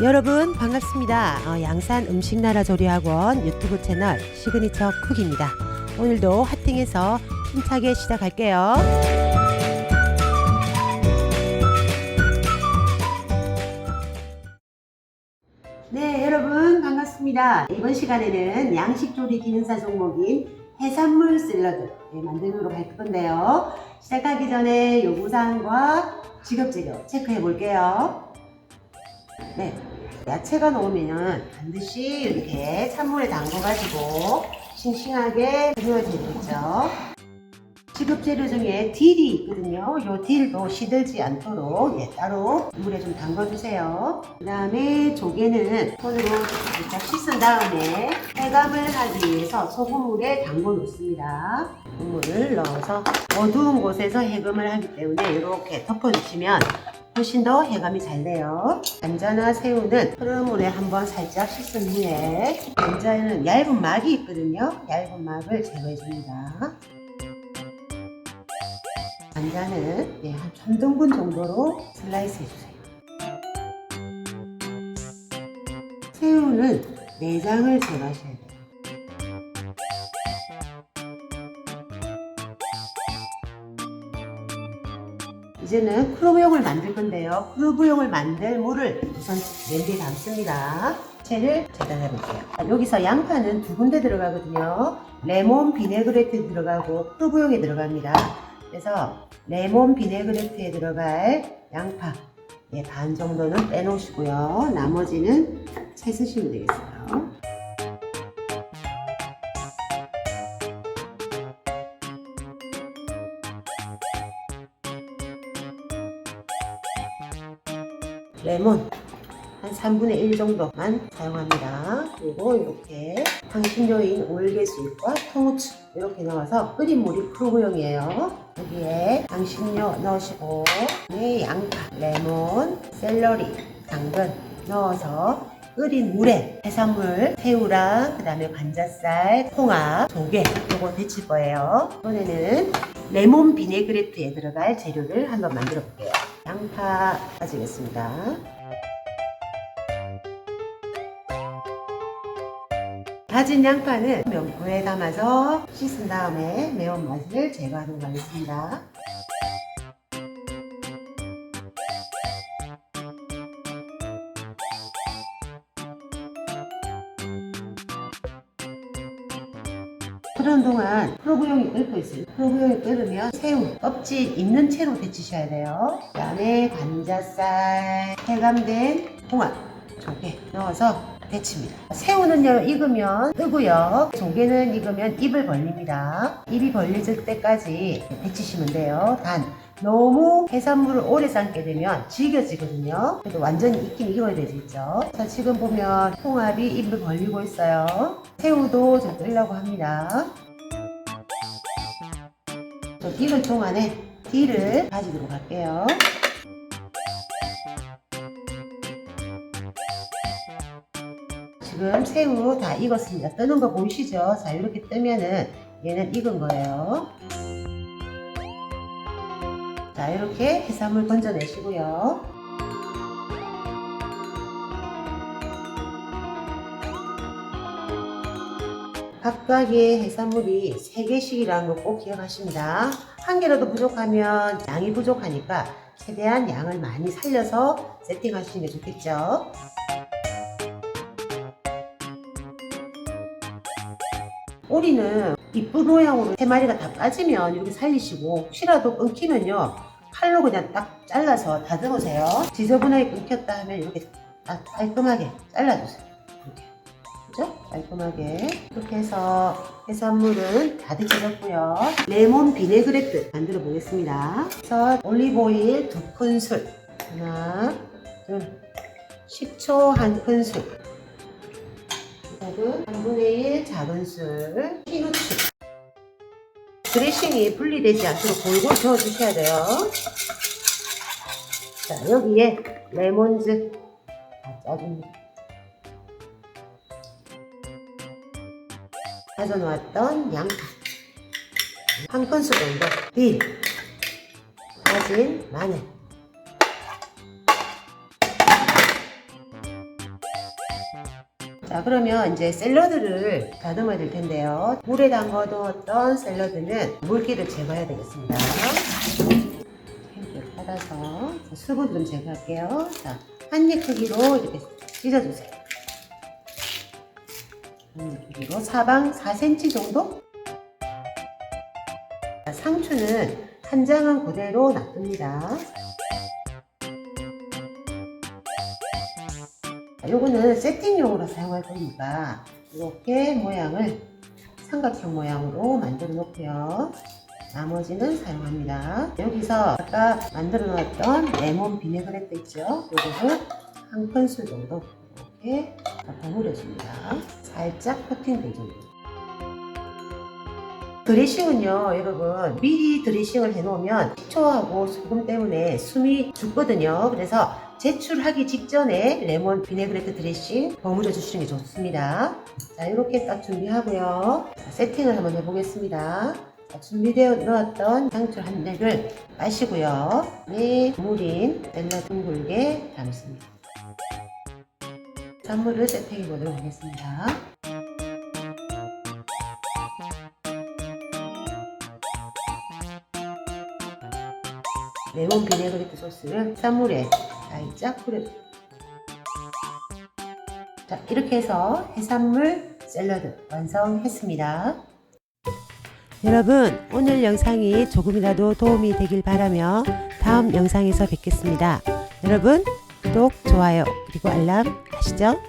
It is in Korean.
여러분 반갑습니다. 어, 양산 음식나라 조리학원 유튜브 채널 시그니처 쿡입니다. 오늘도 하팅에서 힘차게 시작할게요. 네, 여러분 반갑습니다. 이번 시간에는 양식 조리 기능사 종목인 해산물 샐러드 네, 만드는 할 건데요. 시작하기 전에 요구사항과 지급 재료 체크해 볼게요. 네, 야채가 나오면 반드시 이렇게 찬물에 담궈가지고 싱싱하게 해줘야 되겠죠. 지급 재료 중에 딜이 있거든요. 이 딜도 시들지 않도록 예, 따로 물에 좀 담궈주세요. 그 다음에 조개는 손으로 살짝 씻은 다음에 해감을 하기 위해서 소금물에 담궈 놓습니다. 소금물을 넣어서 어두운 곳에서 해감을 하기 때문에 이렇게 덮어주시면 훨씬 더 해감이 잘 돼요. 감자나 새우는 흐름물에 한번 살짝 씻은 후에 감자에는 얇은 막이 있거든요. 얇은 막을 제거해 줍니다. 감자는 예, 한 전등분 정도로 슬라이스 해주세요. 새우는 내장을 제거하셔야 돼요. 이제는 크로브용을 만들 건데요. 크로브용을 만들 물을 우선 냄비에 담습니다. 채를 재단해 볼게요. 여기서 양파는 두 군데 들어가거든요. 레몬 비네그레트 들어가고 크로브용에 들어갑니다. 그래서 레몬 비네그레트에 들어갈 양파 예, 반 정도는 빼놓으시고요. 나머지는 채 쓰시면 되겠어요. 레몬 한 3분의 1 정도만 사용합니다. 그리고 이렇게 향신료인 올개수잎과 통후추 이렇게 넣어서 끓인 물이 프로브용이에요. 여기에 향신료 넣으시고 네, 양파, 레몬, 샐러리, 당근 넣어서 끓인 물에 해산물, 새우랑 그다음에 관자살, 홍합, 조개 이거 데칠 거예요. 이번에는 레몬 비네그레트에 들어갈 재료를 한번 만들어 볼게요. 양파 가지겠습니다. 다진 양파는 면포에 담아서 씻은 다음에 매운맛을 제거하는 거겠습니다. 그런 동안 프로브용이 끓고 있어요. 프로브용이 끓으면 새우 껍질 있는 채로 데치셔야 돼요. 그 다음에 관자살, 해감된 홍합, 조개 넣어서 데칩니다. 새우는요 익으면 뜨고요. 조개는 익으면 입을 벌립니다. 입이 벌려질 때까지 데치시면 돼요. 단 너무 해산물을 오래 삶게 되면 질겨지거든요. 그래도 완전히 익긴 익어야 되겠죠. 자 지금 보면 홍합이 입을 벌리고 있어요. 새우도 좀 끓려고 합니다. 저 익을 동안에 딜을 가지도록 할게요. 지금 새우 다 익었습니다. 뜨는 거 보이시죠? 자, 이렇게 뜨면은 얘는 익은 거예요. 자, 이렇게 해산물 건져내시고요. 각각의 해산물이 3개씩이라는 거꼭 기억하십니다. 한 개라도 부족하면 양이 부족하니까 최대한 양을 많이 살려서 세팅하시는 게 좋겠죠. 오리는 이쁜 모양으로 세 마리가 다 빠지면 이렇게 살리시고 혹시라도 끊기면요 칼로 그냥 딱 잘라서 다듬으세요. 지저분하게 끊겼다 하면 이렇게 딱 깔끔하게 잘라주세요. 이렇게. 그죠? 깔끔하게. 이렇게 해서 해산물은 다 데쳐졌고요. 레몬 비네그레트 만들어 보겠습니다. 그래서 올리브오일 두 큰술. 하나 둘. 식초 한 큰술. 그리고 3분의 1 작은 술. 흰후추 드레싱이 분리되지 않도록 골고루 저어주셔야 돼요. 자 여기에 레몬즙 다 짜줍니다 다져놓았던 양파. 한 큰술 정도. 딜 다진 마늘 자, 그러면 이제 샐러드를 다듬어야 될 텐데요. 물에 담궈뒀던 샐러드는 물기를 제거해야 되겠습니다. 이렇게 받아서 수분 좀 제거할게요. 자, 한 입 크기로 이렇게 찢어주세요. 한 입 크기로 사방 4cm 정도? 자, 상추는 한 장은 그대로 놔둡니다. 요거는 세팅용으로 사용할 거니까 이렇게 모양을 삼각형 모양으로 만들어 놓고요. 나머지는 사용합니다. 여기서 아까 만들어 놨던 레몬 비네그레트 있죠? 요거를 한 큰술 정도 이렇게 버무려 줍니다. 살짝 코팅될 정도. 드레싱은요, 여러분, 미리 드레싱을 해놓으면 식초하고 소금 때문에 숨이 죽거든요. 그래서 제출하기 직전에 레몬 비네그레트 드레싱 버무려 주시는 게 좋습니다. 자, 이렇게 딱 준비하고요. 자, 세팅을 한번 해보겠습니다. 자, 준비되어 넣었던 상추 한 랩을 마시고요. 네, 물인 샐러드 둥글게 담습니다. 찬물을 세팅해 보도록 하겠습니다. 레몬 비네그레트 소스를 쌈물에 살짝 뿌려줍니다. 자, 이렇게 해서 해산물 샐러드 완성했습니다. 여러분, 오늘 영상이 조금이라도 도움이 되길 바라며 다음 영상에서 뵙겠습니다. 여러분, 구독, 좋아요, 그리고 알람 하시죠?